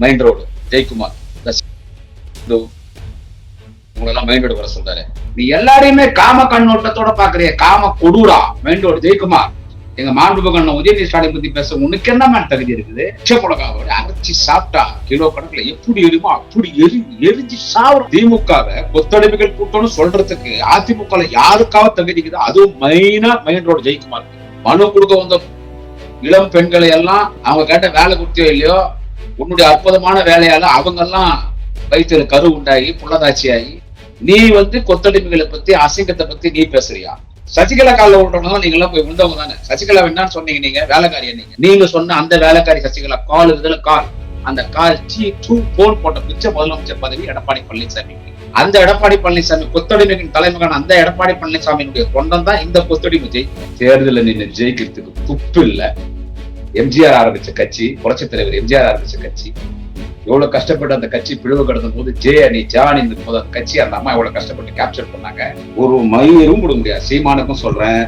Main road Jayakumar உங்களெல்லாம் main road வர சொல்றாரு நீ எல்லாரையுமே காம கண்ணோட்டத்தோட பாக்குறிய காம கொடூரா. Main road Jayakumar. எங்க மாண்புமிகு அண்ணன் உதயநிதி ஸ்டாலின் பத்தி பேச உனக்கு என்ன தகுதி இருக்குது? பச்சை மிளகாவோட அரைச்சி சாப்பிட்டா கிலோ கணக்குல எப்படி எரியுமோ அப்படி எரி எரிஞ்சு சாவரம் திமுகவை கொத்தடிமைகள் கூட்டம்னு சொல்றதுக்கு அதிமுக யாருக்காவது தகுதி இருக்குது அதுவும் மெயினா மெயின் ரோடு ஜெயக்குமார் மனு கொடுக்க வந்த இளம் பெண்களை எல்லாம் அவங்க கேட்ட வேலை கொடுத்தியோ இல்லையோ உன்னுடைய அற்புதமான வேலையால அவங்க எல்லாம் வயிற்றுல கரு உண்டாகி புள்ளதாட்சியாகி நீ வந்து கொத்தடிமைகளை பத்தி அசிங்கத்தை பத்தி நீ பேசுறியா? சசிகலா காலில் விட்டவங்க நீங்க எல்லாம் போய் விழுந்தவங்க தானே. சசிகலா என்னன்னு சொன்னீங்க நீங்க வேலைக்காரி நீங்க? நீங்க சொன்ன அந்த வேலைக்காரி சசிகலா கால் இதுல கால். அந்த கால் சி டூ போன் போட்ட மிச்ச முதலமைச்சர் பதவி எடப்பாடி பழனிசாமி. அந்த எடப்பாடி பழனிசாமி கொத்தடிமையின் தலைமகன் அந்த எடப்பாடி பழனிசாமியினுடைய தொண்டம் தான் இந்த கொத்தடிமை ஜெய். தேர்தலில் நின்று ஜெயிக்கிறதுக்கு துப்பு இல்ல. எம்ஜிஆர் ஆரம்பிச்ச கட்சி புரட்சி தலைவர் எம்ஜிஆர் ஆரம்பிச்ச கட்சி. எவ்வளவு கஷ்டப்பட்டு அந்த கட்சி பிளவு கடந்த போது ஜே அணி ஜானி போது அந்த கட்சி அந்த அம்மா எவ்வளவு கஷ்டப்பட்டு கேப்சர் பண்ணாங்க. ஒரு மயிரும் கொடுக்க முடியாது. சீமானுக்கும் சொல்றேன்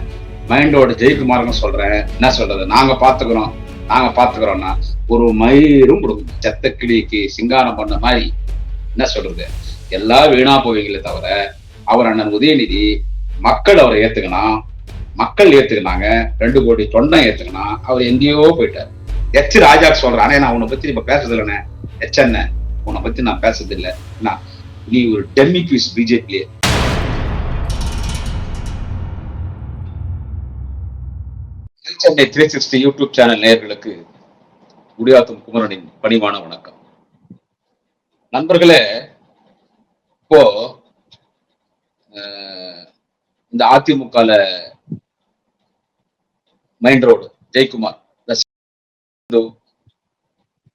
மைண்டோட ஜெயக்குமாருக்கும் சொல்றேன். என்ன சொல்றது? நாங்க பாத்துக்கிறோம். நாங்க பாத்துக்கிறோம்னா ஒரு மயிரும் கொடுக்க செத்த கிளிக்கு சிங்காரம் பண்ண மாதிரி. என்ன சொல்றது? எல்லாம் வீணா போவீங்களே தவிர அவர் அண்ணன் உதயநிதி மக்கள் அவரை ஏத்துக்கணும். மக்கள் ஏத்துக்கினாங்க ரெண்டு கோடி தொண்டை ஏத்துக்கினா அவர் எங்கேயோ போயிட்டார். எச் ராஜா சொல்றேன் ஆனா நான் உன்னை பத்தி இப்ப பேசுறது இல்லைண்ணே எச் என்ன உன்னை பத்தி நான் பேசுறது இல்லை நான் நீ ஒரு dummy piece BJP Chennai three sixty YouTube channel நேயர்களுக்கு குடியாத்தம் குமரனின் பணிவான வணக்கம். நண்பர்களே இப்போ இந்த அதிமுகல மெயின் ரோடு ஜெய்குமார்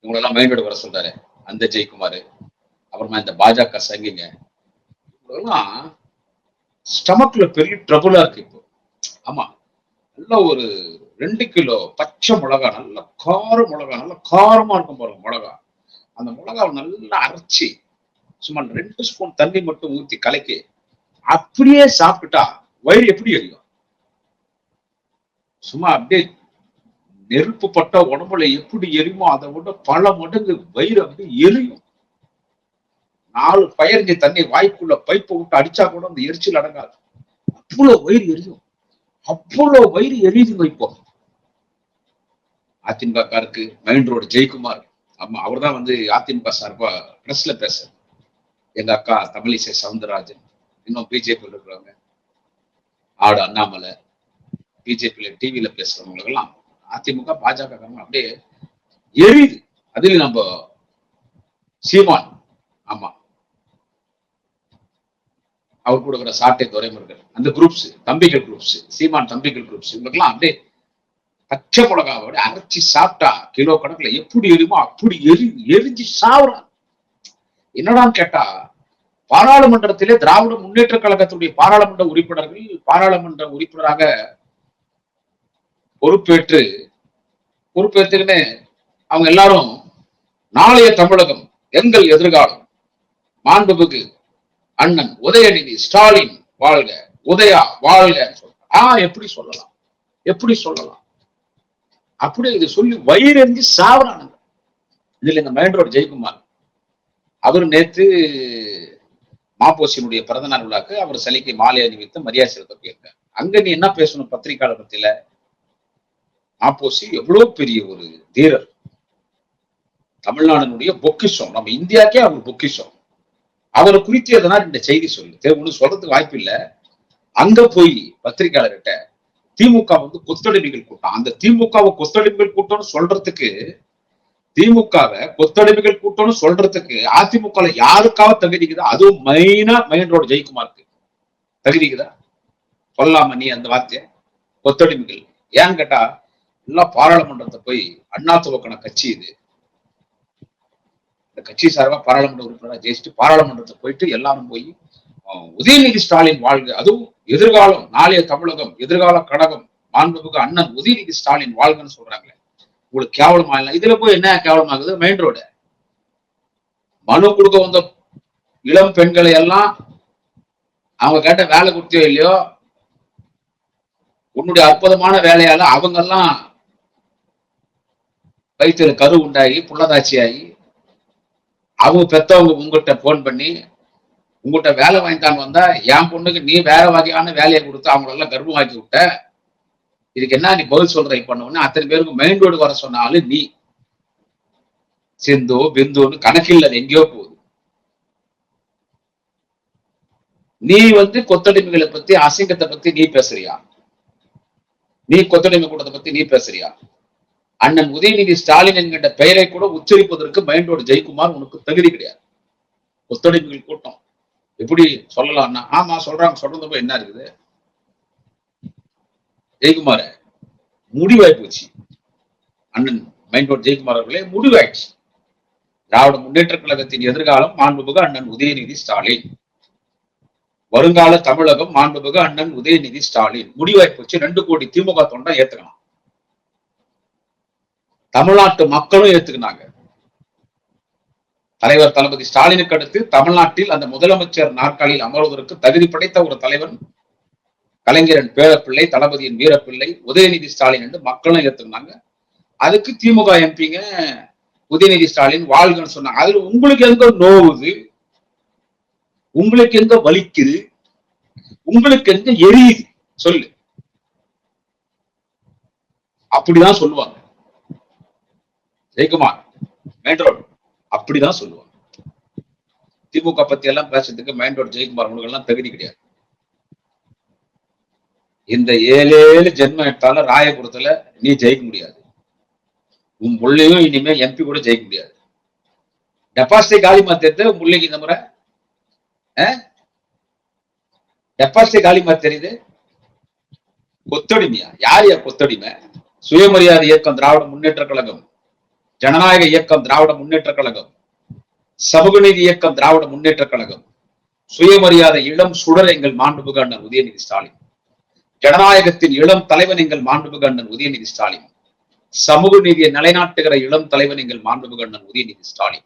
இவங்களெல்லாம் மெயின் ரோடு வர சொல்றாரு. அந்த ஜெய்குமார் அப்புறமா இந்த பாஜக சங்கிங்க இவங்களெல்லாம் ஸ்டமக்ல பெரிய ட்ரபுளா இருக்கு இப்போ. ஆமா நல்ல ஒரு ரெண்டு கிலோ பச்சை மிளகா நல்ல கார மிளகா நல்ல காரமா இருக்கும் பாருங்க மிளகா. அந்த மிளகாவை நல்லா அரைச்சி சும்மா ரெண்டு ஸ்பூன் தண்ணி மட்டும் ஊத்தி கலக்கி அப்படியே சாப்பிட்டுட்டா வயிறு எப்படி எரியும்? சும்மா அப்படியே நெருப்பு பட்ட உடம்புல எப்படி எரியுமோ அதை விட பல மடங்கு வயிறு வந்து எரியும். நாலு பயறிஞ்ச தண்ணி வாய்க்குள்ள பைப்பை விட்டு அடிச்சா கூட அந்த எரிச்சல் அடங்காது. அவ்வளவு வயிறு எரியும். அவ்வளவு வயிறு எரியுதுங்க இப்போ. அதிமுகக்காருக்கு மைண்ட் ரோடு ஜெயக்குமார். ஆமா அவர் தான் வந்து அதிமுக சார்பா பிரஸ்ல பேச எங்க அக்கா தமிழிசை சவுந்தரராஜன் இன்னும் பிஜேபி இருக்கிறவங்க. ஆடு அண்ணாமலை பிஜேபியில டிவியில பேசுறவங்களுக்கெல்லாம் அதிமுக பாஜக அப்படியே எரியுது. அதுல நம்ம சீமான். ஆமா. அவர் கொடுக்குற சாட்டை துறைமுருகன். அந்த குரூப்ஸ் தம்பிகள் குரூப்ஸ் சீமான் தம்பிகள் குரூப்ஸ் இவங்களுக்கெல்லாம் அப்படியே பச்சை மிளகாவோட அரைச்சி சாப்பிட்டா கிலோ கணக்குல எப்படி எரியுமோ அப்படி எரி எரிஞ்சு சாவுறான். என்னடான்னு கேட்டா பாராளுமன்றத்திலே திராவிட முன்னேற்ற கழகத்துடைய பாராளுமன்ற உறுப்பினர்கள் பாராளுமன்ற உறுப்பினராக பொறுப்பேற்று பொறுப்பேற்றுக்கின்னு அவங்க எல்லாரும் நாளைய தமிழகம் எங்கள் எதிர்காலம். மாண்புமிகு அண்ணன் உதயநிதி ஸ்டாலின் வாழ்க உதயா வாழ்க ஆ எப்படி சொல்லலாம்? எப்படி சொல்லலாம்? அப்படி இது சொல்லி வயிறு எரிஞ்சு இதுல இந்த மைண்ட் ரோடு ஜெயக்குமார். அவர் நேத்து மாப்போசியினுடைய பிறந்தநாள் விழாக்கு அவர் சிலைக்கு மாலை அணிவித்து மரியாதை செலுத்த போயிருக்கார். அங்க நீ என்ன பேசணும் பத்திரிகையாளர் பத்தியில? ஆப்போசி எவ்வளவு பெரிய ஒரு தீரர் தமிழ்நாடுனுடைய பொக்கிஷம். நம்ம இந்தியாக்கே அவர் பொக்கிஷம். அவரை குறித்து எதனா இந்த செய்தி சொல்லு. தே- சொல்றதுக்கு வாய்ப்பு இல்லை. அங்க போய் பத்திரிகையாளர்கிட்ட திமுக வந்து கொத்தடிமைகள் கூட்டம். அந்த திமுகவை கொத்தடிமைகள் கூட்டம்னு சொல்றதுக்கு திமுகவை கொத்தடிமைகள் கூட்டம்னு சொல்றதுக்கு அதிமுக யாருக்காக தகுதிக்குதா அதுவும் மெயினா மெயின் ரோடு ஜெயக்குமாருக்கு. தகுதிக்குதா சொல்லாம நீ அந்த வார்த்தையை. கொத்தடிமைகள். ஏன்னு கேட்டா எல்லாம் பாராளுமன்றத்தை போய் அண்ணா துவக்கின கட்சி இது. இந்த கட்சி சார்பா பாராளுமன்ற உறுப்பினராக ஜெயிச்சுட்டு பாராளுமன்றத்தை போயிட்டு எல்லாரும் போய் உதயநிதி ஸ்டாலின் வாழ்க. அதுவும் எதிர்காலம் நாளைய தமிழகம் எதிர்கால கடகம் மாண்புமிகு அண்ணன் உதயநிதி ஸ்டாலின் வாழ்கன்னு சொல்றாங்களே. உங்களுக்கு கேவலமா இல்லை? இதுல போய் என்ன கேவலமாகுது? மெயின் ரோடு மனு கொடுக்க வந்த இளம் பெண்களை எல்லாம் அவங்க கேட்ட வேலை கொடுத்தியோ இல்லையோ? உன்னுடைய அற்புதமான வேலையால அவங்க எல்லாம் வயிற்றுல கரு உண்டாகி புள்ளதாச்சி ஆகி அவங்க பெத்தவங்க உங்ககிட்ட போன் பண்ணி உங்ககிட்ட வேலை வாங்கிட்டான்னு வந்தா என் பொண்ணுக்கு நீ வேற வகையான வேலையை கொடுத்து அவங்களெல்லாம் கர்ப்பமாக்கி விட்ட இதுக்கு என்ன நீ பதில் சொல்ற? இப்ப அத்தனை பேருக்கு மைண்ட் ரோடு வர சொன்னாலும் நீ. சிந்து பிந்துன்னு கணக்கில் அது எங்கேயோ போகுது. நீ வந்து கொத்தடிமைகளை பத்தி அசிங்கத்தை பத்தி நீ பேசுறியா? நீ கொத்தடிமை கூட்டத்தை பத்தி நீ பேசுறியா? அண்ணன் உதயநிதி ஸ்டாலின் என்கின்ற பெயரை கூட உச்சரிப்பதற்கு மைண்டோடு ஜெயக்குமார் உனக்கு தகுதி கிடையாது. ஒத்துழைப்புகள் கூட்டம். எப்படி சொல்லலாம்னா ஆமா சொல்றாங்க சொல்றது போய் என்ன இருக்குது? ஜெயக்குமார முடிவாய் போச்சு அண்ணன் மைண்டோட் ஜெயக்குமார் அவர்களே முடிவாயிடுச்சு. திராவிட முன்னேற்ற கழகத்தின் எதிர்காலம் மாண்புமிகு அண்ணன் உதயநிதி ஸ்டாலின். வருங்கால தமிழகம் மாண்புமிகு அண்ணன் உதயநிதி ஸ்டாலின். முடிவாய் போச்சு ரெண்டு கோடி திமுக தொண்டை ஏத்துக்கலாம். தமிழ்நாட்டு மக்களும் ஏத்துக்கினாங்க. தலைவர் தளபதி ஸ்டாலினுக்கு அடுத்து தமிழ்நாட்டில் அந்த முதலமைச்சர் நாற்காலியில் அமர்வதற்கு தகுதி படைத்த ஒரு தலைவன் கலைஞரன் பேரப்பிள்ளை தளபதியின் வீரப்பிள்ளை உதயநிதி ஸ்டாலின் என்று மக்களும் ஏத்துக்கினாங்க. அதுக்கு திமுக எம்பிங்க உதயநிதி ஸ்டாலின் வாழ்கன்னு சொன்னாங்க. அதுல உங்களுக்கு எங்க நோவுது? உங்களுக்கு எங்க வலிக்குது? உங்களுக்கு எங்க எரியுது? சொல்லு. அப்படிதான் சொல்லுவாங்க. ஜெயக்குமார் மெயின் அப்படிதான் சொல்லுவாங்க. திமுக பத்தி எல்லாம் பேசுறதுக்கு மெயின் ரோடு ஜெயக்குமார் உனக்கு தகுதி கிடையாது. இந்த ஏழு ஏழு ஜென்மம் எடுத்தாலும் ராயபுரத்துல நீ ஜெயிக்க முடியாது. உன் முள்ளையும் இனிமே எம்பி கூட ஜெயிக்க முடியாது. டெபாசிட் காலி மாத்திரத்தை முல்லைக்கு இந்த முறை. டெபாசிட் காலி மாதிரி தெரியுது கொத்தடிமையா? யார் யார் கொத்தடிமை? சுயமரியாதை இயக்கம் திராவிட முன்னேற்ற கழகம். ஜனநாயக இயக்கம் திராவிட முன்னேற்ற கழகம் சமூக நீதி இயக்கம் திராவிட முன்னேற்ற கழகம் சுயமரியாதை இளம் சுடர் எங்கள் மாண்புமிகு அண்ணன் உதயநிதி ஸ்டாலின் ஜனநாயகத்தின் இளம் தலைவன் எங்கள் மாண்புமிகு அண்ணன் உதயநிதி ஸ்டாலின் சமூக நீதியை நிலைநாட்டுகிற இளம் தலைவன் எங்கள் மாண்புமிகு அண்ணன் உதயநிதி ஸ்டாலின்.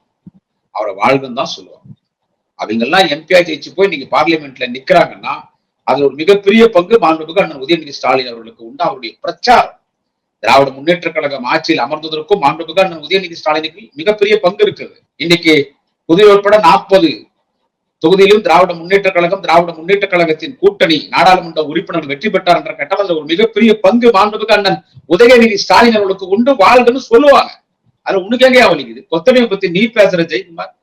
அவரை வாழ்வுன்னு தான் சொல்லுவாங்க. அவங்க எல்லாம் எம்பியா ஜெயிச்சு போய் நீங்க பார்லிமெண்ட்ல நிக்கிறாங்கன்னா அதுல ஒரு மிகப்பெரிய பங்கு மாண்புமிகு அண்ணன் உதயநிதி ஸ்டாலின் அவர்களுக்கு உண்டு. அவருடைய பிரச்சாரம் திராவிட முன்னேற்ற கழகம் ஆட்சியில் அமர்ந்ததற்கும் மாண்புமிகு அண்ணன் உதயநிதி ஸ்டாலினுக்கு மிகப்பெரிய பங்கு இருக்குது. இன்னைக்கு புதிய உட்பட நாற்பது தொகுதியிலும் திராவிட முன்னேற்ற கழகம் திராவிட முன்னேற்ற கழகத்தின் கூட்டணி நாடாளுமன்ற உறுப்பினர் வெற்றி பெற்றார் என்ற கட்டளை ஒரு மிகப்பெரிய பங்கு மாண்புமிகு அண்ணன் உதயநிதி ஸ்டாலின் அவர்களுக்கு உண்டு வாழ்கன்னு சொல்லுவாங்க. அது உனக்கு வலிக்குது? கொத்தனையை பத்தி நீ பேசுற ஜெயக்குமார்.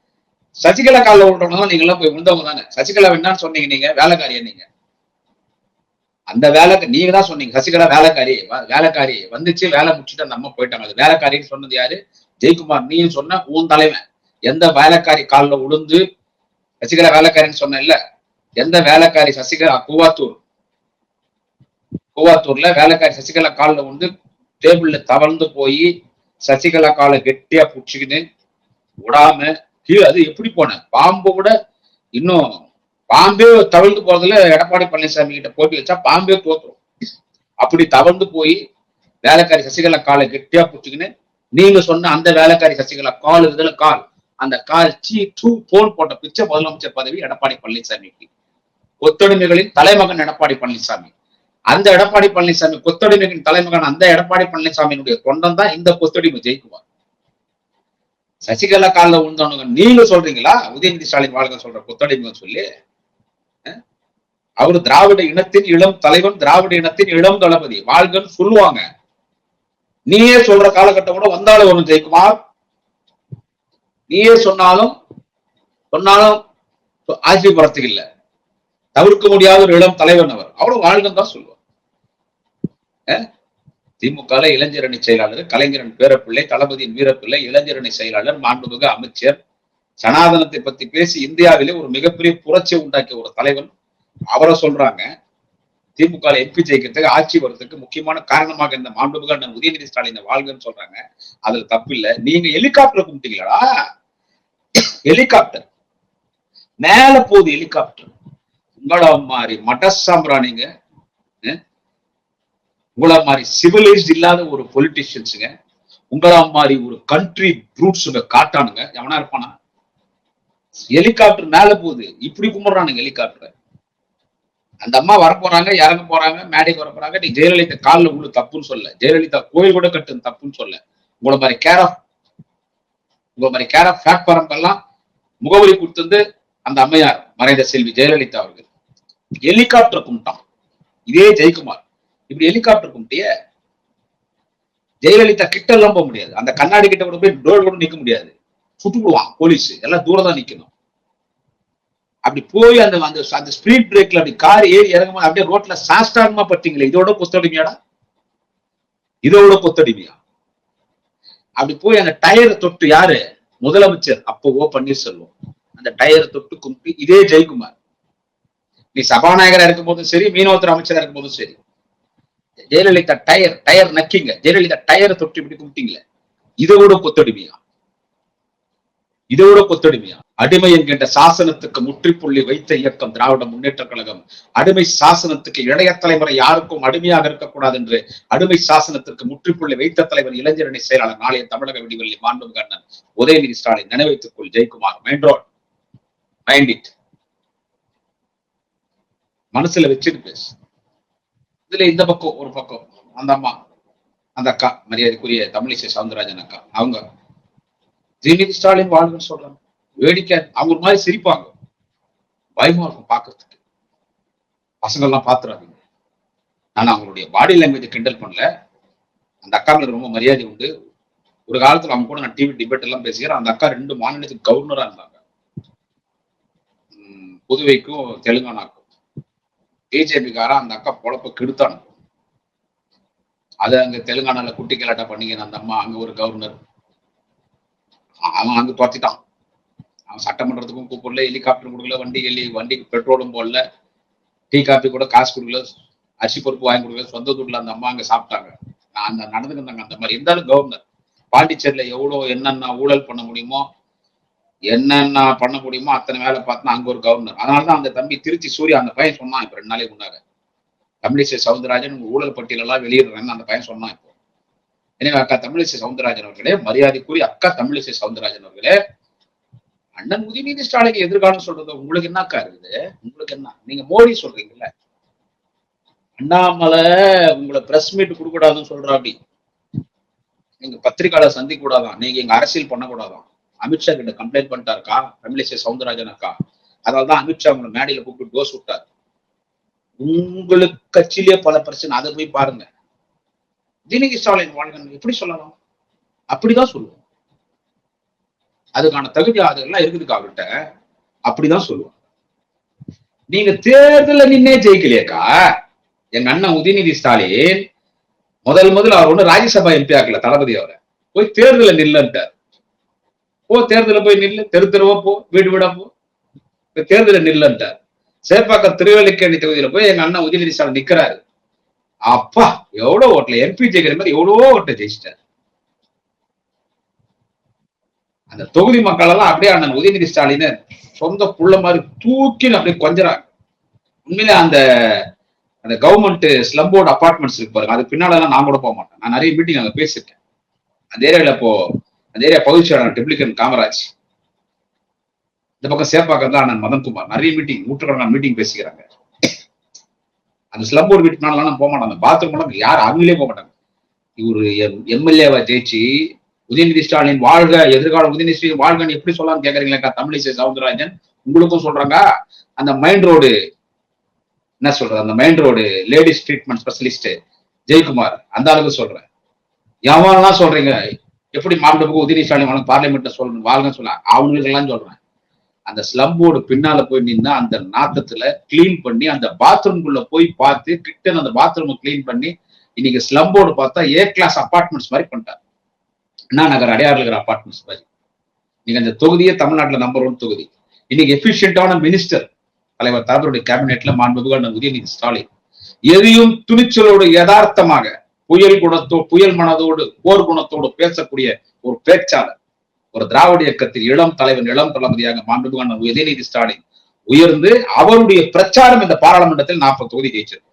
சசிகலா காலில் உள்ளவங்க நீங்க எல்லாம் போய் விழுந்தவங்க தானே. சசிகலா என்னன்னு சொன்னீங்க நீங்க வேலைக்காரியா நீங்க? அந்த வேலை நீங்க தான் சொன்னீங்க சசிகலா வேலைக்காரி வேலைக்காரி. வந்துச்சு வேலை முடிச்சுட்டு அந்த அம்மா போயிட்டாங்க அது வேலைக்காரின்னு சொன்னது யாரு? ஜெயக்குமார். நீயும் சொன்ன உன் தலைவன். எந்த வேலைக்காரி காலில் உளுந்து சசிகலா வேலைக்காரின்னு சொன்ன இல்ல. எந்த வேலைக்காரி சசிகலா கூவாத்தூர். கூவாத்தூர்ல வேலைக்காரி சசிகலா காலில் வந்து டேபிள்ல தவழ்ந்து போய் சசிகலா காலை கெட்டியா பிடிச்சிக்கின்னு விடாம கீழே அது எப்படி போன பாம்பு கூட இன்னும் பாம்பே தவழ்ந்து போறதுல எடப்பாடி பழனிசாமி கிட்ட போட்டி வச்சா பாம்பே தோத்துரும். அப்படி தவழ்ந்து போய் வேலைக்காரி சசிகலா காலை கெட்டியா புடிச்சுக்கின்னு நீங்க சொன்ன அந்த வேலைக்காரி சசிகலா கால் இதுல கால். அந்த கால் சி டூ போன் போட்ட பிச்சை முதலமைச்சர் பதவி எடப்பாடி பழனிசாமிக்கு கொத்தடிமைகளின் தலைமகன் எடப்பாடி பழனிசாமி. அந்த எடப்பாடி பழனிசாமி கொத்தடிமைகளின் தலைமகன் அந்த எடப்பாடி பழனிசாமியினுடைய தொண்டம் தான் இந்த கொத்தடிமை ஜெயிக்குவார். சசிகலா காலில் உண்டவனுங்க நீங்க சொல்றீங்களா? உதயநிதி ஸ்டாலின் வாழ்க சொல்ற கொத்தடிமை சொல்லி. அவர் திராவிட இனத்தின் இளம் தலைவன் திராவிட இனத்தின் இளம் தளபதி. வாழ்கன்னு சொல்லுவாங்க. நீயே சொல்ற காலகட்டம் கூட வந்தாலும் வரும் ஜெயக்குமார் நீயே சொன்னாலும் சொன்னாலும் ஆச்சரியப்படுறதுக்கு இல்லை. தவிர்க்க முடியாத ஒரு இளம் தலைவன் அவர். அவ்வளவு வாழ்கன்னு தான் சொல்லுவார். திமுக இளைஞரணி செயலாளர் கலைஞரன் பேரப்பிள்ளை தளபதியின் வீரப்பிள்ளை இளைஞரணி செயலாளர் மாண்புமிகு அமைச்சர் சனாதனத்தை பத்தி பேசி இந்தியாவிலே ஒரு மிகப்பெரிய புரட்சியை உண்டாக்கிய ஒரு தலைவன். அவரை சொல்றாங்க. திமுக எம்பி ஜெயிக்கிறதுக்கு ஆட்சி வர்றதுக்கு முக்கியமான காரணமாக இந்த மாண்புமிகு அண்ணன் உதயநிதி ஸ்டாலின் வாழ்கன்னு சொல்றாங்க. அதுல தப்பு இல்ல. நீங்க ஹெலிகாப்டர் கும்பிட்டீங்களா ஹெலிகாப்டர் மேல போகுது ஹெலிகாப்டர் உங்கள மாதிரி மட சாம்பிராணிங்க உங்கள மாதிரி சிவிலைஸ்ட் இல்லாத ஒரு பொலிட்டிஷியன்ஸுங்க உங்கள மாதிரி ஒரு கண்ட்ரி ப்ரூட்ஸுங்க காட்டானுங்க. எவனா இருப்பானா? ஹெலிகாப்டர் மேல போகுது. இப்படி கும்பிடுறானுங்க ஹெலிகாப்டர் அந்த அம்மா வர போறாங்க இறங்க போறாங்க மேடைக்கு வர போறாங்க நீ ஜெயலலிதா காலில் உள்ள தப்புன்னு சொல்ல. ஜெயலலிதா கோயில் கூட கட்டுன்னு தப்புன்னு சொல்ல. உங்களை மாதிரி கேர் ஆஃப் உங்களை மாதிரி கேர் ஆஃப் பிளாட்ஃபார்ம் எல்லாம் முகவரி கொடுத்தது அந்த அம்மையார் மறைந்த செல்வி ஜெயலலிதா அவர்கள். ஹெலிகாப்டர் கும்பிட்டான். இதே ஜெயக்குமார். இப்படி ஹெலிகாப்டர் கும்பிட்டிய ஜெயலலிதா கிட்ட எல்லாம் போக முடியாது. அந்த கண்ணாடி கிட்ட கூட போய் டோர் கூட நிக்க முடியாது. சுட்டுடுவான் போலீஸ். எல்லாம் தூரம் தான் நிக்கணும். அப்படி போய் அந்த அந்த அந்த ஸ்பீட் பிரேக்ல அப்படி கார் ஏறி இறங்கும் அப்படியே ரோட்ல சாஸ்தாரமா பட்டீங்களே இதோட கொத்தடிமையாடா? இதோட கொத்தடிமையா? அப்படி போய் அந்த டயரை தொட்டு யாரு? முதலமைச்சர் அப்போ ஓ பன்னீர்செல்வம். அந்த டயரை தொட்டு கும்பிட்டு இதே ஜெயக்குமார். நீ சபாநாயகரா இருக்கும் போதும் சரி மீனவத்துறை அமைச்சரா இருக்கும் போதும் சரி. ஜெயலலிதா டயர் டயர் நக்கிங்க. ஜெயலலிதா டயரை தொட்டு இப்படி கும்பிட்டீங்களே இதோட கொத்தடிமையா? இதோட கொத்தடிமையா? அடிமை என்கின்ற சாசனத்துக்கு முற்றுப்புள்ளி வைத்த இயக்கம் திராவிட முன்னேற்ற கழகம். அடிமை சாசனத்துக்கு இளைய தலைமுறை யாருக்கும் அடிமையாக இருக்கக்கூடாது என்று அடிமை சாசனத்திற்கு முற்றுப்புள்ளி வைத்த தலைவர் இளைஞரணி செயலாளர் நாளைய தமிழக விடிவெள்ளி மாண்பு கண்ணன் உதயநிதி ஸ்டாலின் நினைவைத்துக் கொள். Jayakumar main road mind it. மனசுல வச்சுட்டு பேசு. இதுல இந்த பக்கம் ஒரு பக்கம். அந்த அம்மா அந்த அக்கா மரியாதைக்குரிய தமிழிசை சவுந்தரராஜன் அக்கா. அவங்க ஜெயலலிதா ஸ்டாலின் வாழ்வுன்னு சொல்றாங்க. வேடிக்கை அவங்க ஒரு மாதிரி சிரிப்பாங்க. பயமா இருக்கும் பாக்குறதுக்கு பசங்க எல்லாம் நான் அவங்களுடைய பாடி லாங்குவேஜ் கிண்டல் பண்ணல. அந்த அக்கா மேல ரொம்ப மரியாதை உண்டு. ஒரு காலத்துல அவங்க கூட நான் டிவி டிபேட் எல்லாம் பேசுகிறேன் அந்த அக்கா ரெண்டு மாநிலத்துக்கு கவர்னரா இருந்தாங்க. புதுவைக்கும் தெலுங்கானாக்கும். பிஜேபிக்கார அந்த அக்கா பொழப்ப கெடுத்தானு அதை அங்க தெலுங்கானால குட்டி கலாட்டா பண்ணிக்கிறேன் அந்த அம்மா அங்க ஒரு கவர்னர் அவன் அங்க துரத்திட்டான். அவன் சட்டமன்றத்துக்கும் கூப்பிடல ஹெலிகாப்டர் கொடுக்கல வண்டி ஹெலி வண்டிக்கு பெட்ரோலும் போடல டீ காஃபி கூட காசு கொடுக்கல அரிசி பருப்பு வாங்கி கொடுக்கல சொந்த தூட்டில் அந்த அம்மா அங்க சாப்பிட்டாங்க. நான் அந்த நடந்துக்கிட்டாங்க அந்த மாதிரி. இருந்தாலும் கவர்னர் பாண்டிச்சேரியில எவ்வளவு என்னென்ன ஊழல் பண்ண முடியுமோ என்னென்ன பண்ண முடியுமோ அத்தனை வேலை பார்த்தா அங்க ஒரு கவர்னர் அதனாலதான் அந்த தம்பி திருச்சி சூர்யா அந்த பையன் சொன்னான் இப்ப ரெண்டு நாளைக்கு முன்னாங்க தமிழிசை சவுந்தரராஜன் ஊழல் பட்டியலெல்லாம் வெளியிடுறேன்னு அந்த பையன் சொன்னான் இப்போ. எனவே அக்கா தமிழிசை சவுந்தரராஜன் அவர்களே மரியாதைக்குரிய அக்கா தமிழிசை சவுந்தரராஜன் அவர்களே. அண்ணன் உதயநிதி ஸ்டாலின் எதிர்காலம் சொல்றது உங்களுக்கு என்னக்கா இருக்குது? உங்களுக்கு என்ன? நீங்க மோடி சொல்றீங்கல்ல. அண்ணாமலை உங்களை பிரஸ் மீட் கொடுக்கூடாதுன்னு சொல்றா அப்படி நீங்க பத்திரிகையாளர் சந்திக்க கூடாதான். நீங்க இங்க அரசியல் பண்ணக்கூடாதான். அமித்ஷா கிட்ட கம்ப்ளைண்ட் பண்ணிட்டாருக்கா? தமிழிசை சவுந்தரராஜன் அக்கா. அதனாலதான் அமித்ஷா உங்களை மேடையில கூப்பிட்டு டோஸ் விட்டார். உங்களுக்கு கட்சியிலேயே பல பிரச்சனை. அதை போய் பாருங்க. உதயநிதி ஸ்டாலின் வாழ்கன் எப்படி சொல்லலாம்? அப்படிதான் சொல்லுவோம். அதுக்கான தகுதி அதெல்லாம் இருக்குதுக்கா அவர்கிட்ட அப்படிதான் சொல்லுவோம். நீங்க தேர்தல நின்னே ஜெயிக்கலையக்கா. எங்க அண்ணன் உதயநிதி ஸ்டாலின் முதல் முதல் அவர் ஒண்ணு ராஜ்யசபா எம்பி ஆக்கல தளபதி அவரை. போய் தேர்தல நில்லன்ட்டார். போ தேர்தல போய் நில்லு. தெரு தெருவா போ வீடு வீடா போ. தேர்தல நில்லன்ட்டார். சேப்பாக்கம் திருவல்லிக்கேணி தொகுதியில போய் எங்க அண்ணன் உதயநிதி ஸ்டாலின் நிக்கிறாரு. அப்பா எவ்வளவு ஓட்டல. எம்பி ஜெயிக்கிற மாதிரி எவ்வளவோ ஓட்ட ஜெயிச்சிட்டார். அந்த தொகுதி மக்கள் எல்லாம் அப்படியே அண்ணன் உதயநிதி ஸ்டாலின் சொந்த புள்ள மாதிரி தூக்கின்னு அப்படியே கொஞ்சறாங்க. உண்மையிலே அந்த அந்த கவர்மெண்ட் ஸ்லம்போர்ட் அபார்ட்மெண்ட்ஸ் இருக்கு பாருங்க. அது பின்னாலலாம் நான் கூட போக மாட்டேன். நான் நிறைய மீட்டிங் அங்க பேசியிருக்கேன். அந்த ஏரியால இப்போ அந்த ஏரியா பகுதி செயலாளர் டெப்ளிகன் காமராஜ். இந்த பக்கம் சேப்பாக்கம் தான் அண்ணன் மதன்குமார். நிறைய மீட்டிங் நூற்றுக்கணக்கான மீட்டிங் பேசிக்கிறாங்க. அந்த ஸ்லம்போர்டு வீட்டு நான் போக மாட்டாங்க அந்த பாத்ரூம் எல்லாம் யார் அவங்களே போக மாட்டாங்க இவரு எம்எல்ஏவா ஜெயிச்சு உதயநிதி ஸ்டாலின் வாழ்க எதிர்காலம் உதயநிதி ஸ்டாலின் வாழ்கன்னு எப்படி சொல்லலாம்னு கேக்குறீங்களா தமிழிசை சவுந்தரராஜன்? உங்களுக்கும் சொல்றாங்க அந்த மைண்ட் ரோடு என்ன சொல்றது? அந்த main road ladies treatment specialist Jayakumar அந்த அளவுக்கு சொல்றேன். எவன்லாம் சொல்றீங்க எப்படி மாண்புக்கு உதயநிதி ஸ்டாலின் பார்லிமெண்ட்ல சொல்லணும் வாழ்கன்னு சொல்ல அவங்களுக்கு எல்லாம் சொல்றேன். அந்த ஸ்லம்போடு பின்னால போய் நின்று அந்த நாத்தத்துல கிளீன் பண்ணி அந்த பாத்ரூம்குள்ள போய் பார்த்து கிட்ட அந்த பாத்ரூமை கிளீன் பண்ணி இன்னைக்கு ஸ்லம்போடு பார்த்தா ஏ கிளாஸ் அபார்ட்மெண்ட்ஸ் மாதிரி பண்ணிட்டார். அண்ணா நகர் அடையாறு இருக்கிற அபார்ட்மெண்ட்ஸ் மாதிரி. நீங்க அந்த தொகுதியே தமிழ்நாட்டுல நம்பர் ஒன் தொகுதி. இன்னைக்கு எஃபிஷியன்டான மினிஸ்டர் தலைவர் தளபதியுடைய கேபினெட்ல மாண்புமிகு உதயநிதி ஸ்டாலின். எதையும் துணிச்சலோடு யதார்த்தமாக புயல் குணத்தோ புயல் மனதோடு போர் குணத்தோடு பேசக்கூடிய ஒரு பேச்சாளர். ஒரு திராவிட இயக்கத்தில் இளம் தலைவன் இளம் தளபதியாக மாண்புமிகு உதயநிதி ஸ்டாலின் உயர்ந்து அவருடைய பிரச்சாரம் இந்த பாராளுமன்றத்தில் நாற்பது தொகுதி ஜெயிச்சது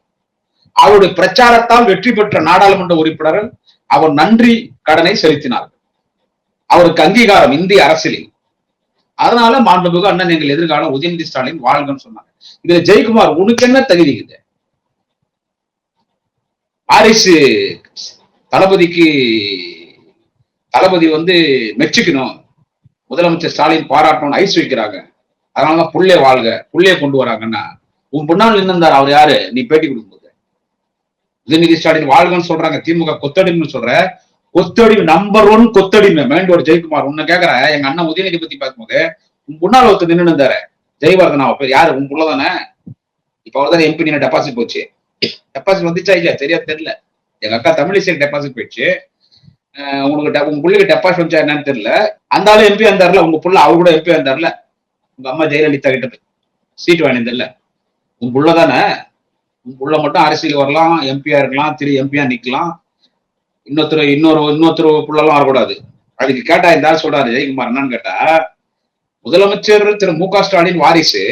அவருடைய பிரச்சாரத்தால் வெற்றி பெற்ற நாடாளுமன்ற உறுப்பினர்கள் அவர் நன்றி கடனை செலுத்தினார்கள். அவருக்கு அங்கீகாரம் இந்திய அரசியலில். அதனால மாண்புமிகு அண்ணன் எங்கள் எதிர்காலம் உதயநிதி ஸ்டாலின் வாழ்கன்னு சொன்னாங்க. இதுல ஜெயக்குமார் உனக்கு என்ன தகுதி இது? வாரிசு தளபதிக்கு தளபதி வந்து மெச்சுக்கணும். முதலமைச்சர் ஸ்டாலின் பாராட்டணும்னு ஐஸ் வைக்கிறாங்க. அதனாலதான் புள்ளே வாழ்க புள்ளைய கொண்டு வராங்கன்னா உன் பின்னால் நின்னுந்தார் அவர் யாரு? நீ பேட்டி கொடுக்கும்போது. உதயநிதி ஸ்டாலின் வாழ்கன்னு சொல்றாங்க திமுக கொத்தடிமைன்னு சொல்ற. கொத்தடிவு நம்பர் ஒன் கொத்தடிமை. மேண்டோர் ஜெயக்குமார் உன்ன கேக்குறேன் எங்க அண்ணன் உதயநிதி பத்தி பார்க்கும்போது உன் முன்னாள் ஒருத்தர் நின்று இருந்தாரு. ஜெயவர்தன் அவ பேர் யாரு? உன் புள்ளதானே? இப்ப அவர் தான் எம்பி நீங்க டெபாசிட் போச்சு. டெபாசிட் வந்துச்சா இல்லையா? சரியா தெரியல. எங்க அக்கா தமிழிசை டெபாசிட் போயிடுச்சு. உங்களுக்கு உங்க பிள்ளைக்கு டெபாசிட் வச்சா என்னன்னு தெரியல. அந்த ஆளு எம்பி வந்தார்ல உங்க புள்ள அவரு கூட எம்பி வந்தார்ல உங்க அம்மா ஜெயலலிதா கிட்ட போய் சீட் வாங்கினதில்ல உன் புள்ள தானே? உன் புள்ள மட்டும் அரசியல் வரலாம் எம்பியா இருக்கலாம் திரு எம்பியா நிக்கலாம். இன்னொருத்தர் இன்னொரு இன்னொருத்தர் புள்ளலாம் வரக்கூடாது. அதுக்கு கேட்டா இந்த ஆள் சொல்றாரு ஜெயக்குமார் என்னன்னு கேட்டா முதலமைச்சர் திரு மு க ஸ்டாலின் வாரிசு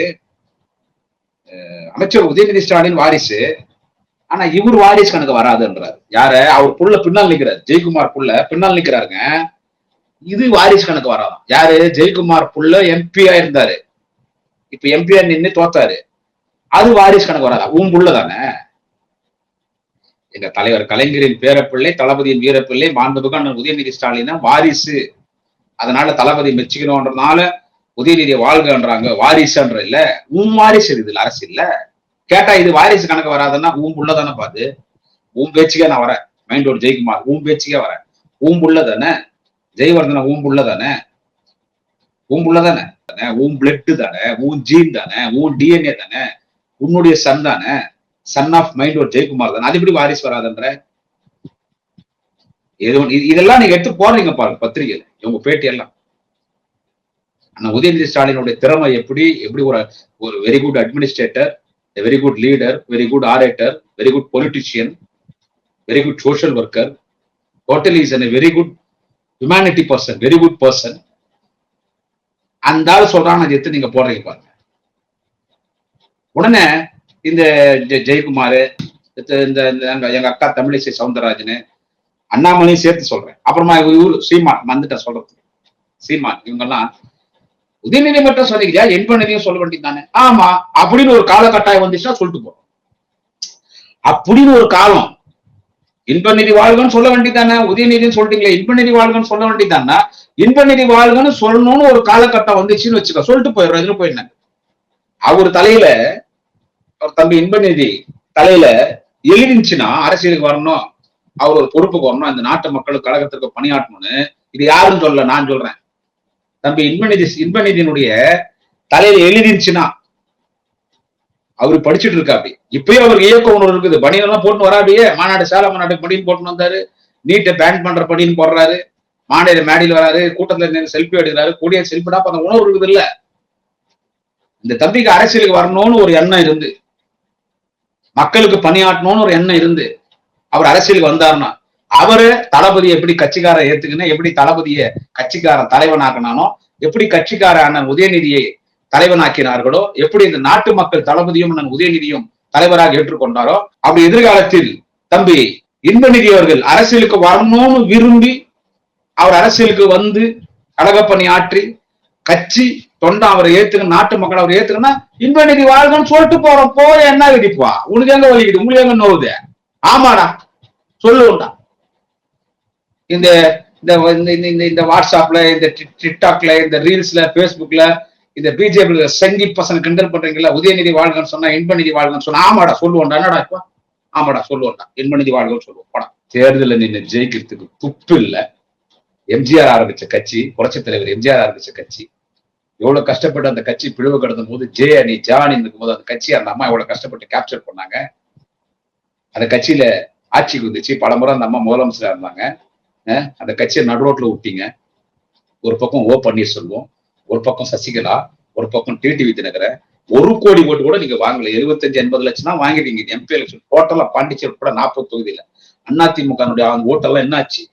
அமைச்சர் உதயநிதி ஸ்டாலின் வாரிசு ஆனா இவர் வாரிசு கணக்கு வராதுன்றாரு. யார? அவர் புள்ள பின்னால் நிக்கிறார். ஜெயக்குமார் புள்ள பின்னால் நிக்கிறாருங்க. இது வாரிசு கணக்கு வராதாம். யாரு? ஜெயக்குமார் புள்ள எம்பியா இருந்தாரு. இப்ப எம்பியா நின்னு தோத்தாரு. அது வாரிசு கணக்கு வராதா உன் புள்ள தானே? எங்க தலைவர் கலைஞரின் பேரப்பிள்ளை தளபதியின் வீரப்பிள்ளை மாண்புமிகு அண்ணன் உதயநிதி ஸ்டாலின் வாரிசு. அதனால தளபதி மெச்சிக்கணும்ன்றதுனால உதயநிதி வாழ்கன்றாங்க வாரிசுன்ற இல்ல. உன் வாரிசு இதுல அரசு இல்லை. கேட்டா இது வாரிசு கணக்கு வராதுன்னா உன் உள்ளதானே பாத்து. பாது உன் பேச்சுக்கே நான் வரேன். மைண்டோட ஜெயக்குமார் உன் பேச்சுக்கே வரேன். உன் புள்ள ஜெயவர்தன உன் புள்ள தானே உன் தானே தானே? உன் பிளட் தானே? உன் ஜீன் தானே உன் டிஎன்ஏ தானே? உன்னுடைய சன் தானே? சன் ஆஃப் மைண்ட் ஒரு ஜெயக்குமார் தானே? அது எப்படி வாரிசு வராதுன்ற? இது இது- இதெல்லாம் நீங்க எடுத்து போடுறீங்க பாருங்க பத்திரிகையில. உங்க பேட்டி எல்லாம். ஆனா உதயநிதி ஸ்டாலினுடைய திறமை எப்படி? எப்படி ஒரு ஒரு very good administrator very good leader very good orator, very good politician, very good social worker Hotel is a very good humanity person very good person அந்த ஆள் சொல்றாங்க அது எடுத்து நீங்க போடுறீங்க பாருங்க. உடனே இந்த ஜெயக்குமார் இந்த எங்க- அக்கா தமிழிசை சவுந்தரராஜன் அண்ணாமலையும் சேர்த்து சொல்றேன். அப்புறமா ஊர் சீமான் வந்துட்டேன் சொல்றது சீமான் இவங்கெல்லாம் உதயநிதி மட்டும் என் பண்ணதையும் சொல்ல வேண்டியதானே ஆமா அப்படின்னு ஒரு காலகட்டாயம் வந்துச்சுன்னா சொல்லிட்டு போறோம். அப்படின்னு ஒரு காலம் இன்பநிதி வாழ்கன்னு சொல்ல வேண்டியதானே உதயநிதினு சொல்லிட்டீங்களே இன்பநிதி வாழ்கன்னு சொல்ல வேண்டியதானே இன்பநிதி வாழ்கன்னு சொல்லணும்னு ஒரு காலகட்டம் வந்துச்சுன்னு வச்சுக்க சொல்லிட்டு போயிடுறோம் போயிருந்தாங்க அவர் தலையில அவர் தம்பி இன்பநிதி தலையில எழுதிச்சுன்னா அரசியலுக்கு வரணும் அவர் ஒரு பொறுப்புக்கு வரணும் அந்த நாட்டு மக்களுக்கு கழகத்திற்கு பணியாற்றணும்னு. இது யாருன்னு சொல்லல நான் சொல்றேன். தம்பி இன்பநிதி இன்பநிதியினுடைய தலையில எழுதிருச்சுன்னா அவரு படிச்சுட்டு இருக்காப்பி. இப்பயும் அவருக்கு இயக்க ஒன்று இருக்குது. பனியெல்லாம் போட்டு வராபியே மாநாடு சேலம் மாநாடு படின்னு போட்டுன்னு வந்தாரு. நீட்டை பேன் பண்ற படின்னு போடுறாரு. மாநில மேடையில் வராரு. கூட்டத்துல நின்று செல்ஃபி எடுக்கிறாரு. கூடிய செல்ஃபிடா அந்த உணவு இருக்குது இல்ல. இந்த தம்பிக்கு அரசியலுக்கு வரணும்னு ஒரு எண்ணம் இருந்து மக்களுக்கு பணியாற்றணும்னு ஒரு எண்ணம் இருந்து அவர் அரசியலுக்கு வந்தாருன்னா அவரு தளபதி எப்படி கட்சிக்கார ஏத்துக்கணும் எப்படி தளபதிய கட்சிக்காரன் தலைவனாக்கினானோ எப்படி கட்சிக்காரான உதயநிதியை தலைவனாக்கினார்களோ எப்படி இந்த நாட்டு மக்கள் தளபதியும் உதயநிதியும் தலைவராக ஏற்றுக்கொண்டாரோ அப்படி எதிர்காலத்தில் தம்பி இன்பநிதி அவர்கள் அரசியலுக்கு வரணும்னு விரும்பி அவர் அரசியலுக்கு வந்து கழகப்பணி ஆற்றி கட்சி தொண்டை அவரை ஏத்துக்க நாட்டு மக்கள் அவரை ஏத்துக்கன்னா இன்பநிதி வாழ்கன்னு சொல்லிட்டு போறோம். போய் என்ன வெடிப்பா உனக்கு எங்க வலிக்குது? உங்களுக்கு எங்க நோவுது? ஆமாடா. சொல்லுண்டா இந்த இந்த இந்த- இந்த- இந்த வாட்ஸ்அப்ல இந்த டி- டிக்டாக்ல இந்த ரீல்ஸ்ல பேஸ்புக்ல இந்த பிஜேபி சங்கி பசங்க கிண்டல் பண்றீங்களா உதயநிதி வாழ்கன்னு சொன்னா இன்பநிதி வாழ்கன்னு சொன்னா ஆமாடா சொல்லுவோம்டா என்னடா இப்போ? ஆமாடா சொல்லுவோம்டா இன்பநிதி வாழ்கன்னு சொல்லுவோம் படம் தேர்தலில் நின்று ஜெயிக்கிறதுக்கு துப்பு இல்லை. எம்ஜிஆர் ஆரம்பிச்ச கட்சி புரட்சி தலைவர் எம்ஜிஆர் ஆரம்பிச்ச கட்சி. எவ்வளவு கஷ்டப்பட்டு அந்த கட்சி பிளவு கடந்த போது ஜே அணி ஜானி இருக்கும் போது அந்த கட்சி அந்த அம்மா எவ்வளவு கஷ்டப்பட்டு கேப்சர் பண்ணாங்க. அந்த கட்சியில ஆட்சிக்கு வந்துச்சு. பல முறை அந்த அம்மா முதலமைச்சராக இருந்தாங்க. அந்த கட்சியை நடுரோட்டில் விட்டீங்க ஒரு பக்கம் ஓ பன்னீர்செல்வம் ஒரு பக்கம் சசிகலா ஒரு பக்கம் டிடிவி தினகரன் ஒரு கோடி ஓட்டு கூட நீங்க வாங்கல. எழுபத்தஞ்சு எண்பது லட்சம் தான் வாங்கிட்டீங்க. எம்பி எலெக்ஷன் டோட்டலா பாண்டிச்சேரி கூட நாற்பது தொகுதியில. அதிமுக ஓட்டெல்லாம் என்ன ஆச்சு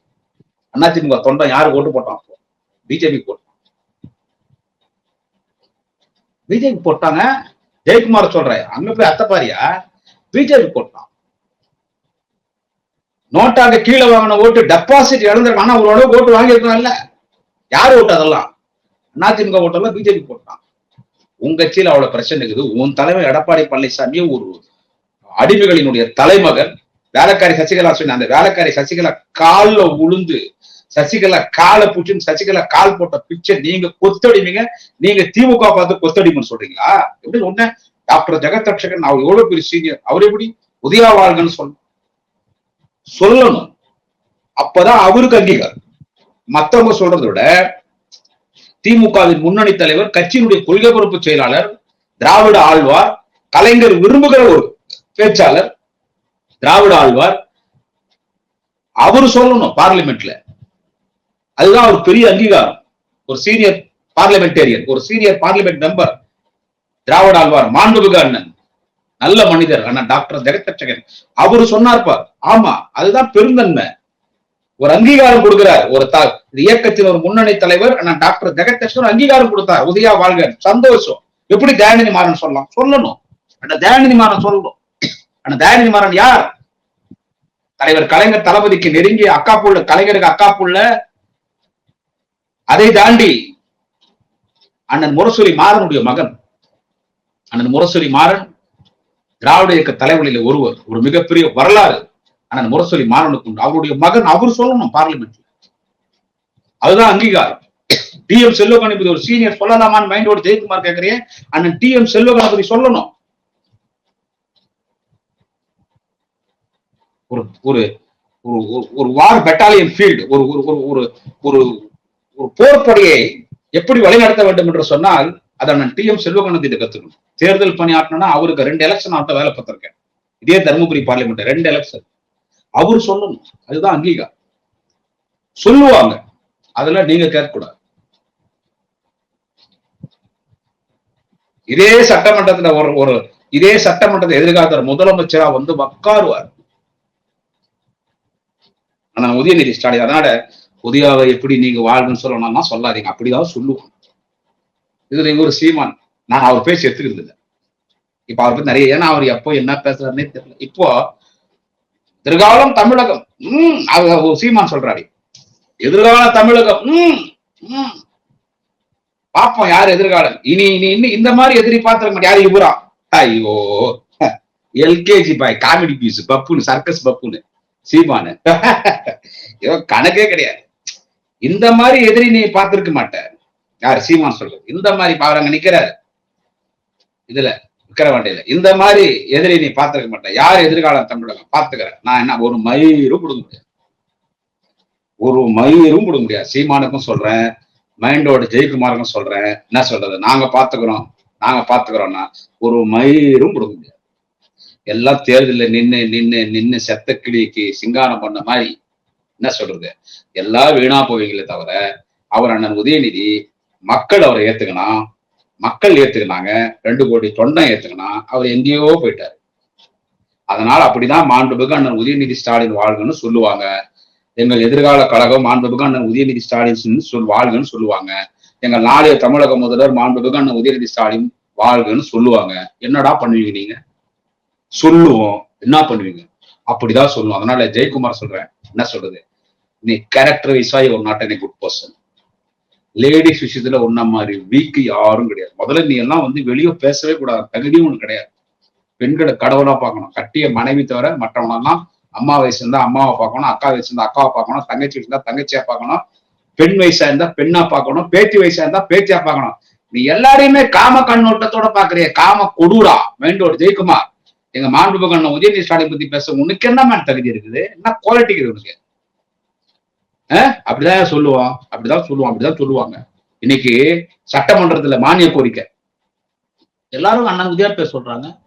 அதிமுக தொண்டை யாருக்கு ஓட்டு போட்டான் அப்போ? பிஜேபி போட்டான் பிஜேபி போட்டாங்க. ஜெயக்குமார் சொல்றேன். அங்க போய் அத்தப்பாரியா? பிஜேபி போட்டான். நோட்டாக்கு கீழே வாங்கின ஓட்டு டெபாசிட் இழந்திருக்கான் ஆனா அவரோட ஓட்டு வாங்கியிருக்கான்ல யார் ஓட்டு அதெல்லாம்? அதிமுக ஓட்டெல்லாம் பிஜேபி போட்டான் உங்க கட்சியில அவ்வளவு பிரச்சனை இருக்குது. உன் தலைவர் எடப்பாடி பழனிசாமி ஒரு அடிமைகளினுடைய தலைமகன். வேலைக்காரி சசிகலா சொன்ன அந்த வேலைக்காரி சசிகலா கால்ல உளுந்து சசிகலா காலை பிடிச்சுன்னு சசிகலா கால் போட்ட பிச்சை நீங்க கொத்தடிமீங்க. நீங்க திமுக பார்த்து கொத்தடிமைன்னு சொல்றீங்களா? எப்படி ஒண்ணு டாக்டர் ஜெகத் ரட்சகன் அவர் எவ்வளவு பெரிய சீனியர் அவர் எப்படி உதயா வாழ்கன்னு சொல்லணும் சொல்லணும். அப்பதான் அவருக்கு அங்கீகாரம். மத்தவங்க சொல்றதை விட திமுகவின் முன்னணி தலைவர் கட்சியினுடைய கொள்கை பொறுப்பு செயலாளர் திராவிட ஆழ்வார் கலைஞர் விரும்புகிற ஒரு பேச்சாளர் திராவிட ஆழ்வார் அவரு சொல்லணும் பார்லிமெண்ட்ல. அதுதான் ஒரு பெரிய அங்கீகாரம். ஒரு சீனியர் பார்லிமெண்டேரியன் ஒரு சீனியர் பார்லிமெண்ட் மெம்பர் திராவிட ஆழ்வார் மாண்புமிகு அண்ணன். நல்ல மனிதர் அண்ணன் டாக்டர் ஜெகத்தச்சகன் அவரு சொன்னார்ப்பா ஆமா அதுதான் பெருந்தன்மை. ஒரு அங்கீகாரம் கொடுக்கிறார் ஒரு த இயக்கத்தின் ஒரு முன்னணி தலைவர் அண்ணன் டாக்டர் ஜெகத்தச்சகன் அங்கீகாரம் கொடுத்தார் உதயா வாழ்க சந்தோஷம். எப்படி தயாநிதி மாறன் சொல்லலாம்? சொல்லணும். அந்த தயாநிதி மாறன் சொல்லணும். அந்த தயாநிதி மாறன் யார்? தலைவர் கலைஞர் தளபதிக்கு நெருங்கிய அக்கா புள்ள கலைஞருக்கு அக்கா புள்ள அதை தாண்டி அண்ணன் முரசொலி மாறனுடைய மகன். அண்ணன் முரசொலி மாறன் திராவிட இயக்க தலைவர்களில் ஒருவர் ஒரு மிகப்பெரிய வரலாறு ஆனால் முரசொலி மாறனுக்கு உண்டு அவருடைய மகன் அவர் சொல்லணும் பார்லிமெண்ட்ல அதுதான் அங்கீகாரம். டி எம் செல்வ கணபதி ஒரு சீனியர் சொல்லலாமான்னு மைண்டோட ஜெயக்குமார் கேட்கறேன் அண்ணன் டி எம் செல்வ கணபதி சொல்லணும். ஒரு ஒரு ஒரு ஒரு வார் பெட்டாலியன் ஃபீல்டு ஒரு ஒரு ஒரு ஒரு ஒரு போர்ப்படையை எப்படி வழிநடத்த வேண்டும் என்று சொன்னால் அதை நான் டி எம் செல்வகணத்திட்ட கத்துக்கணும். தேர்தல் பணியாற்றினா அவருக்கு ரெண்டு எலெக்ஷன் ஆட்ட வேலை பார்த்திருக்கேன். இதே தருமபுரி பார்லிமெண்ட் ரெண்டு எலெக்ஷன் அவர் சொல்லணும். அதுதான் அங்கீகாரம். சொல்லுவாங்க. அதெல்லாம் நீங்க கேட்கக்கூடாது. இதே சட்டமன்றத்துல ஒரு ஒரு இதே சட்டமன்றத்தை எதிர்காலத்தில் முதலமைச்சரா வந்து உட்காருவார் ஆனா உதயநிதி ஸ்டாலின் அதனால உதயாவை எப்படி நீங்க வாழ்வுன்னு சொல்லணும்னா சொல்லாதீங்க. அப்படிதான் சொல்லுவோம் இதுல இவர் சீமான். நான் அவர் பேசி எடுத்துக்கிறது இல்லை. இப்ப அவர் பத்தி நிறைய ஏன்னா அவர் எப்போ என்ன பேசுறாருன்னே தெரியல. இப்போ எதிர்காலம் தமிழகம். உம் அவர் சீமான் சொல்றாரு. எதிர்கால தமிழகம். உம் உம் பாப்போம் யார் எதிர்காலம். இனி இனி இன்னும் இந்த மாதிரி எதிரி பாத்திரம் யாரு? இவரா? ஐயோ. எல்கேஜி பாய் காமெடி பீஸ் பப்புன்னு சர்க்கஸ் பப்புன்னு. சீமானு. ஐயோ கணக்கே கிடையாது. இந்த மாதிரி எதிரி நீ பார்த்திருக்க மாட்ட. யார்? சீமான் சொல்றது. இந்த மாதிரி பாருங்க நிக்கிறாரு. இதுல விக்கிரவாண்டியில. இந்த மாதிரி எதிரி நீ பாத்துக்க மாட்டேன். யார் எதிர்காலம் தமிழகம்? பார்த்துக்கிறேன் நான் என்ன ஒரு மயிரும் கொடுக்க முடியாது. ஒரு மயிரும் கொடுக்க முடியாது. சீமானுக்கும் சொல்றேன். மைண்டோட ஜெயக்குமாருக்கும் சொல்றேன். என்ன சொல்றது? நாங்க பாத்துக்கிறோம் நாங்க பாத்துக்கிறோம்னா ஒரு மயிரும் கொடுக்க முடியாது. எல்லாம் தேர்தலில் நின்னு நின்னு நின்னு செத்த கிளிக்கு சிங்காரம் பண்ண மாதிரி. என்ன சொல்றது? எல்லாம் வீணா போவீங்களே தவிர அவர் அண்ணன் உதயநிதி மக்கள் அவரை ஏத்துக்கணும். மக்கள் ஏத்துக்கினாங்க ரெண்டு கோடி தொண்டன் ஏத்துக்கினா அவர் எங்கேயோ போயிட்டாரு. அதனால அப்படிதான் மாண்புமிகு அண்ணன் உதயநிதி ஸ்டாலின் வாழ்கன்னு சொல்லுவாங்க. எங்கள் எதிர்கால கழகம் மாண்புமிகு அண்ணன் உதயநிதி ஸ்டாலின் சொல் வாழ்கன்னு சொல்லுவாங்க. எங்கள் நாளைய தமிழக முதல்வர் மாண்புமிகு அண்ணன் உதயநிதி ஸ்டாலின் வாழ்கன்னு சொல்லுவாங்க. என்னடா பண்ணுவீங்க நீங்க? சொல்லுவோம். என்ன பண்ணுவீங்க? அப்படிதான் சொல்லுவோம். அதனால ஜெயக்குமார் சொல்றேன். என்ன சொல்றது? நீ கேரக்டர் வைஸாய் ஒரு நாட் நீ குட் பர்சன் லேடிஸ் விஷயத்துல ஒன்ன மாதிரி வீக் யாரும் கிடையாது. முதல்ல நீ எல்லாம் வந்து வெளியே பேசவே கூடாது. தகுதியும் ஒண்ணு கிடையாது. பெண்களை கடவுளா பார்க்கணும். கட்டிய மனைவி தவிர மற்றவனெல்லாம் அம்மா வயசு இருந்தா அம்மாவை பார்க்கணும். அக்கா வயசு இருந்தா அக்காவை பார்க்கணும். தங்கச்சி இருந்தா தங்கச்சியா பார்க்கணும். பெண் வயசா இருந்தா பெண்ணா பார்க்கணும். பேத்தி வயசா இருந்தா பேத்தியா பார்க்கணும். நீ எல்லாரையுமே காம கண்ணோட்டத்தோட பாக்குறிய காம கொடூரா. மைண்டோட ஜெயக்குமார் எங்க மாண்பு கண்ண உதயநிதி ஸ்டாலின் பத்தி பேச உனக்கு என்ன மாதிரி தகுதி இருக்குது? என்ன குவாலிட்டி இருக்குது உனக்கு? அப்படிதான் சொல்லுவான் அப்படிதான் சொல்லுவான் அப்படிதான் சொல்லுவாங்க. இன்னைக்கு சட்டமன்றத்துல மானிய கோரிக்கை. எல்லாரும் அண்ணன் உதயா சொல்றாங்க.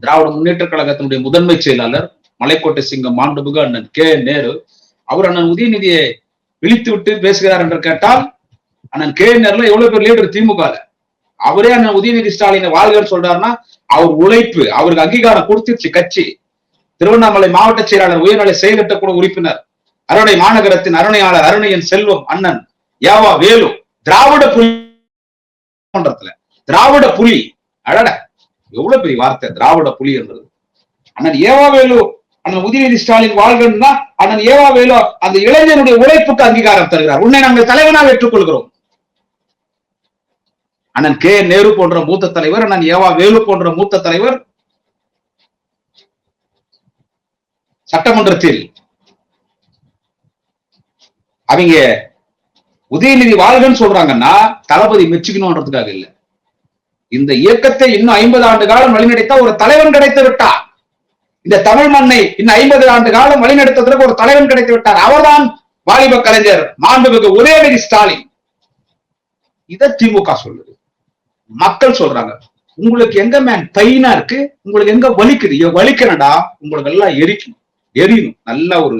திராவிட முன்னேற்ற கழகத்தினுடைய முதன்மை செயலாளர் மலைக்கோட்டை சிங்கம் மாண்புமிகு அண்ணன் கே நேரு. அவர் அண்ணன் உதயநிதியை விழித்து விட்டு பேசுகிறார் என்று கேட்டால் அண்ணன் கே நேர்ல எவ்வளவு பேர் லீடர் திமுக அவரே அண்ணன் உதயநிதி ஸ்டாலினை வாழ்கள் சொல்றாருன்னா அவர் உழைப்பு அவருக்கு அங்கீகாரம் கொடுத்துருச்சு கட்சி. திருவண்ணாமலை மாவட்ட செயலாளர் உயர்நிலை செயலற்ற கூட உறுப்பினர். அருணை மாநகரத்தின் அருணையாளர் அருணையின் செல்வம் அண்ணன் யாவா வேலு திராவிட புலி திராவிட புலி. அழட எவ்வளவு பெரிய வார்த்தை திராவிட புலி என்றது. அண்ணன் ஏவா வேலு அண்ணன் உதயநிதி ஸ்டாலின் வாழ்கன்னா அண்ணன் ஏவா வேலு அந்த இளைஞனுடைய உழைப்புக்கு அங்கீகாரம் தருகிறார். உன்னை நாங்கள் தலைவனாக ஏற்றுக்கொள்கிறோம். அண்ணன் கே நேரு போன்ற மூத்த தலைவர் அண்ணன் ஏவா வேலு போன்ற மூத்த தலைவர் சட்டமன்றத்தில் அவங்க உதயநிதி வாழ்கன்னு சொல்றாங்கன்னா தளபதி மெச்சுக்கணும்ன்றதுக்காக இல்ல. இந்த இயக்கத்தை இன்னும் ஐம்பது ஆண்டு காலம் வழிநடத்த ஒரு தலைவன் கிடைத்து விட்டார். இந்த தமிழ் மண்ணை இன்னும் ஐம்பது ஆண்டு காலம் வழிநடத்துவதற்கு ஒரு தலைவன் கிடைத்து விட்டார். அவர்தான் வாலிப கலைஞர் மாண்புமிகு உதயநிதி ஸ்டாலின். இத திமுக சொல்லுது. மக்கள் சொல்றாங்க உங்களுக்கு எங்க மேன் பெயினா இருக்கு? உங்களுக்கு எங்க வலிக்குது? வலிக்கிறடா வலிக்கணும்டா உங்களுக்கு எல்லாம் எரிக்கும். எரியணும் நல்ல ஒரு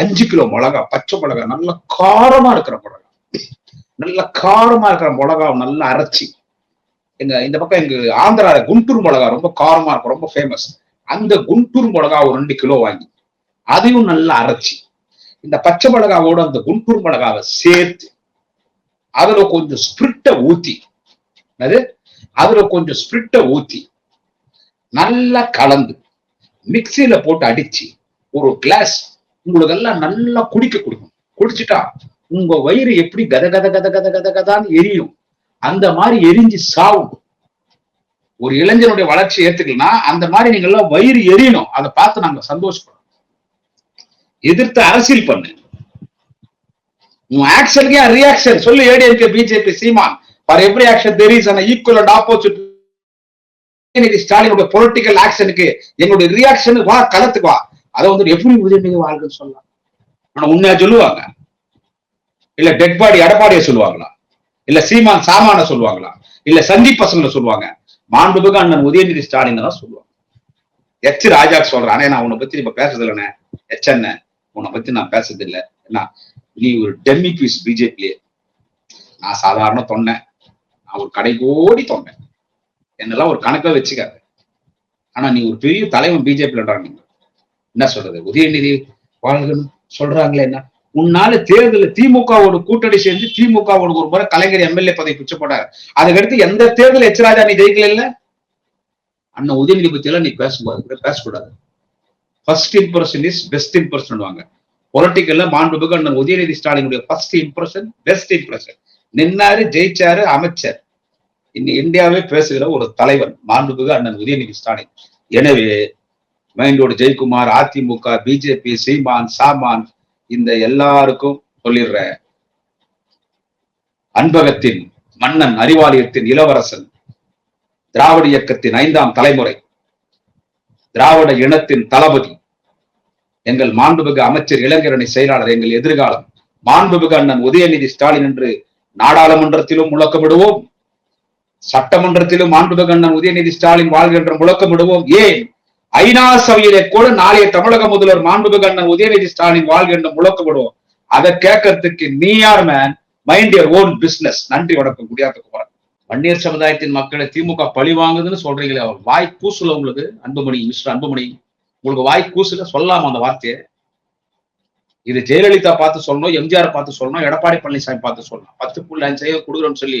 அஞ்சு கிலோ மிளகா பச்சை மிளகா நல்ல காரமா இருக்கிற மிளகா. நல்ல காரமா இருக்கிற மிளகா நல்லா அரைச்சி. எங்க இந்த பக்கம் எங்க ஆந்திரா குண்டூர் மிளகா ரொம்ப காரமா இருக்கும் ரொம்ப ஃபேமஸ் அந்த குண்டூர் மிளகா ஒரு ரெண்டு கிலோ வாங்கி அதையும் நல்லா அரைச்சி. இந்த பச்சை மிளகாவோட அந்த குண்டூர் மிளகாவை சேர்த்து அதுல கொஞ்சம் ஸ்பிரிட்டை ஊத்தி அது அதுல கொஞ்சம் ஸ்பிரிட்ட ஊத்தி நல்லா கலந்து மிக்சியில போட்டு அடிச்சு ஒரு கிளாஸ் உங்களுக்கு எல்லாம் நல்லா குடிக்க கொடுக்கும் குடிச்சிட்டா உங்க வயிறு எப்படி கத கத கத கத கத கதான்னு எரியும். அந்த மாதிரி எரிஞ்சு சாவும். ஒரு இளைஞனுடைய வளர்ச்சி ஏத்துக்கலாம் அந்த மாதிரி நீங்க எல்லாம் வயிறு எரியணும். அதை பார்த்து நாங்க சந்தோஷப்படும் எதிர்த்து அரசியல் பண்ணு. உன் ஆக்ஷனுக்கு ரியாக்ஷன் சொல்லு ADMK BJP Seeman. For every action there is an equal and opposite ஸ்டாலினுடைய பொலிட்டிக்கல் ஆக்ஷனுக்கு எங்களுடைய ரியாக்ஷனுக்கு வா களத்துக்கு வா. அதை வந்து எப்படி உதயநிதி வாழ்க்கை சொல்லலாம். ஆனா உண்மையா சொல்லுவாங்க. இல்ல டெட் பாடி எடப்பாடியை சொல்லுவாங்களா? இல்ல சீமான் சாமான சொல்லுவாங்களா? இல்ல சந்தீப் பசங்களை சொல்லுவாங்க. மாண்புமிகு அண்ணன் உதயநிதி ஸ்டாலின் தான் சொல்லுவாங்க. எச் ராஜா சொல்றேன். ஆனா நான் உன்னை பத்தி இப்ப பேசுறது இல்லைண்ணே. எச் அண்ணன் உன்னை பத்தி நான் பேசுறது இல்ல. என்ன நீ ஒரு டெம்மி பீஸ் பிஜேபியே நான் சாதாரண தொன்னேன் நான் ஒரு கடை கோடி தொண்டேன் என்னெல்லாம் ஒரு கணக்கா வச்சுக்காத. ஆனா நீ ஒரு பெரிய தலைவன் பிஜேபியிலன்றாங்க நீங்க. என்ன சொல்றது? உதயநிதி வாழ்கன்னு சொல்றாங்களே என்ன? உன்னால தேர்தலில் திமுகவோட கூட்டணி சேர்ந்து திமுகவோட ஒரு முறை கலைஞர் எம்எல்ஏ பதவி பிச்சை போட்டார். அதுக்கடுத்து எந்த தேர்தல் எச் ராஜா நீ ஜெயிக்கல இல்ல? அண்ணன் உதயநிதி பத்தி எல்லாம் நீ பேசக்கூடாது பேசக்கூடாது. First impression is best impression வாங்க. பொலிட்டிக்கல்ல மாண்புமிகு அண்ணன் உதயநிதி ஸ்டாலினுடைய ஃபர்ஸ்ட் இம்ப்ரெஷன் பெஸ்ட் இம்ப்ரெஷன் நின்னாரு ஜெயிச்சாரு அமைச்சர். இன்னைக்கு இந்தியாவே பேசுகிற ஒரு தலைவன் மாண்புமிகு அண்ணன் உதயநிதி ஸ்டாலின். எனவே மைண்டோடு ஜெயக்குமார் அதிமுக பிஜேபி சீமான் சாமான் இந்த எல்லாருக்கும் சொல்லிடுறேன். அன்பகத்தின் மன்னன் அறிவாலயத்தின் இளவரசன் திராவிட இயக்கத்தின் ஐந்தாம் தலைமுறை திராவிட இனத்தின் தளபதி எங்கள் மாண்புமிகு அமைச்சர் இளைஞரணி செயலாளர் எங்கள் எதிர்காலம். மாண்புமிகு அண்ணன் உதயநிதி ஸ்டாலின் என்று நாடாளுமன்றத்திலும் முழக்கமிடுவோம். சட்டமன்றத்திலும் மாண்புமிகு அண்ணன் உதயநிதி ஸ்டாலின் வாழ்கின்ற முழக்கமிடுவோம். ஏன்? ஐநா சபையிலே கூட நாளைய தமிழக முதல்வர் மாண்புமிகு அண்ணன் உதயநிதி ஸ்டாலின் வாழ்கின்ற முழக்கப்படுவோம். அதை கேட்கறதுக்கு நீ யார் man mind your own business நன்றி வணக்கம். குடியாத்த குமரன் வன்னியர் சமுதாயத்தின் மக்களை திமுக பழி வாங்குதுன்னு சொல்றீங்களே அவர் வாய் கூசுல உங்களுக்கு? அன்புமணி மிஸ்டர் அன்புமணி உங்களுக்கு வாய் கூசுல சொல்லாம அந்த வார்த்தையை? இது ஜெயலலிதா பார்த்து சொல்லணும் எம்ஜிஆர் பார்த்து சொல்லணும் எடப்பாடி பழனிசாமி பார்த்து சொல்லணும். பத்து புள்ளி அஞ்சு கொடுக்குறோம்னு சொல்லி